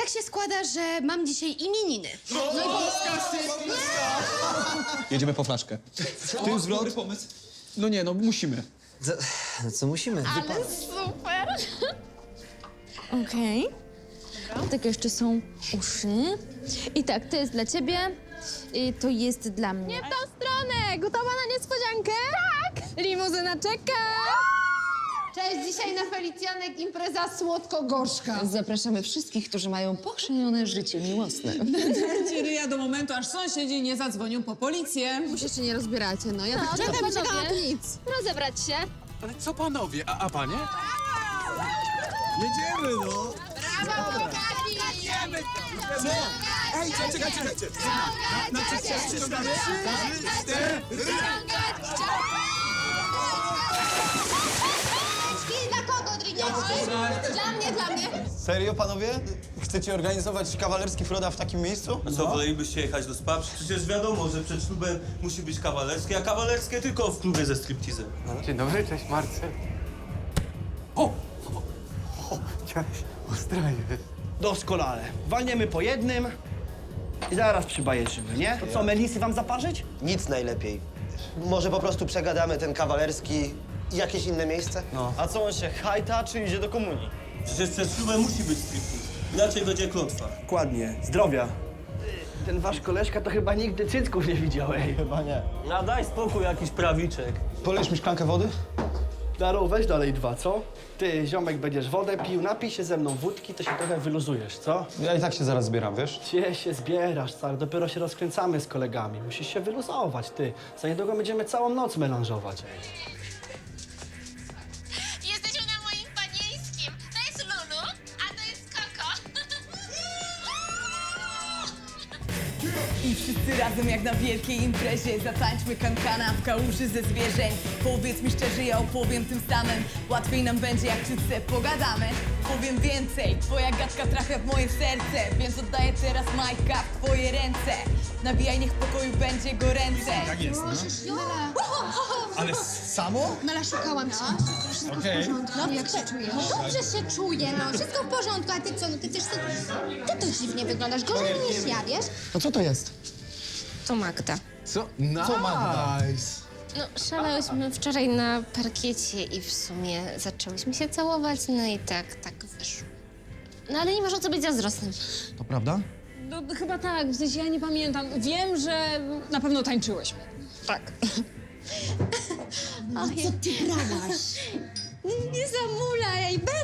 tak się składa, że mam dzisiaj imieniny. Jedziemy po flaszkę. Ty zwrot? Dobry pomysł. No nie, no musimy. Co, co musimy? Ale super! Okej. Tak jeszcze są uszy. I tak, to jest dla ciebie, i to jest dla mnie. Nie w tą stronę! Gotowa na niespodziankę? Tak! Limuzyna czeka! Cześć, dzisiaj na Felicjanek impreza słodko-gorzka. Zapraszamy wszystkich, którzy mają pochrzenione życie miłosne. Będzie ryja do momentu, aż sąsiedzi nie zadzwonią po policję. Jeszcze nie rozbieracie, no. Ja No, tak to czekam, czekam, nic. Rozebrać się. Ale co panowie, a, a panie? Jedziemy, no! Ej, czekaj, czekaj, czekajcie! Na, trzy, trzy, cztery, trzy, cztery! Dla mnie, dla mnie. Serio, panowie? Chcecie organizować kawalerski Froda w takim miejscu? A co, wolelibyście jechać do spa? Przecież wiadomo, że przed ślubem musi być kawalerskie, a kawalerskie tylko w klubie ze striptizem. Dzień dobry, cześć Marcel. O! o, o Cześć, ostra jest. Doskonale. Walniemy po jednym i zaraz przybajeczymy, nie? To co, melisy wam zaparzyć? Nic najlepiej. Może po prostu przegadamy ten kawalerski i jakieś inne miejsce? No. A co on się hajta, czy idzie do komunii? Przecież przed ślubem musi być striptiz. Inaczej będzie klątwa. Dokładnie. Zdrowia. Ten wasz koleżka to chyba nigdy cycków nie widział, ej. Chyba nie. A daj spokój, jakiś prawiczek. Polejesz mi szklankę wody? Daro, weź dalej dwa, co? Ty, ziomek, będziesz wodę pił, napij się ze mną wódki, to się trochę wyluzujesz, co? Ja i tak się zaraz zbieram, wiesz? Gdzie się zbierasz, stary? Dopiero się rozkręcamy z kolegami. Musisz się wyluzować, ty. Za niedługo będziemy całą noc melanżować. Jesteśmy I wszyscy razem jak na wielkiej imprezie Zatańczmy kankana w kałuży ze zwierzeń Powiedz mi szczerze, ja opowiem tym samym Łatwiej nam będzie jak wkrótce pogadamy Powiem więcej, twoja gadka trafia w moje serce Więc oddaję teraz Majka w twoje ręce Nawijaj, niech w pokoju będzie goręce Tak jest, no. Ale samo? Mela, szukałam cię. Wszystko w porządku. No, jak się czujesz? No dobrze się czuję, no. Wszystko w porządku. A ty co, no ty też... Ty to dziwnie wyglądasz. Gorzej niż ja, wiesz? No co to jest? To Magda. Co? Nice! No, szalałyśmy wczoraj na parkiecie i w sumie zaczęłyśmy się całować, no i tak, tak wyszło. No ale nie masz o co być zazdrosnym. To prawda? No chyba tak, w sensie ja nie pamiętam Wiem, że na pewno tańczyłeś Tak. Co ty brałaś? Nie zamulaj, Berek!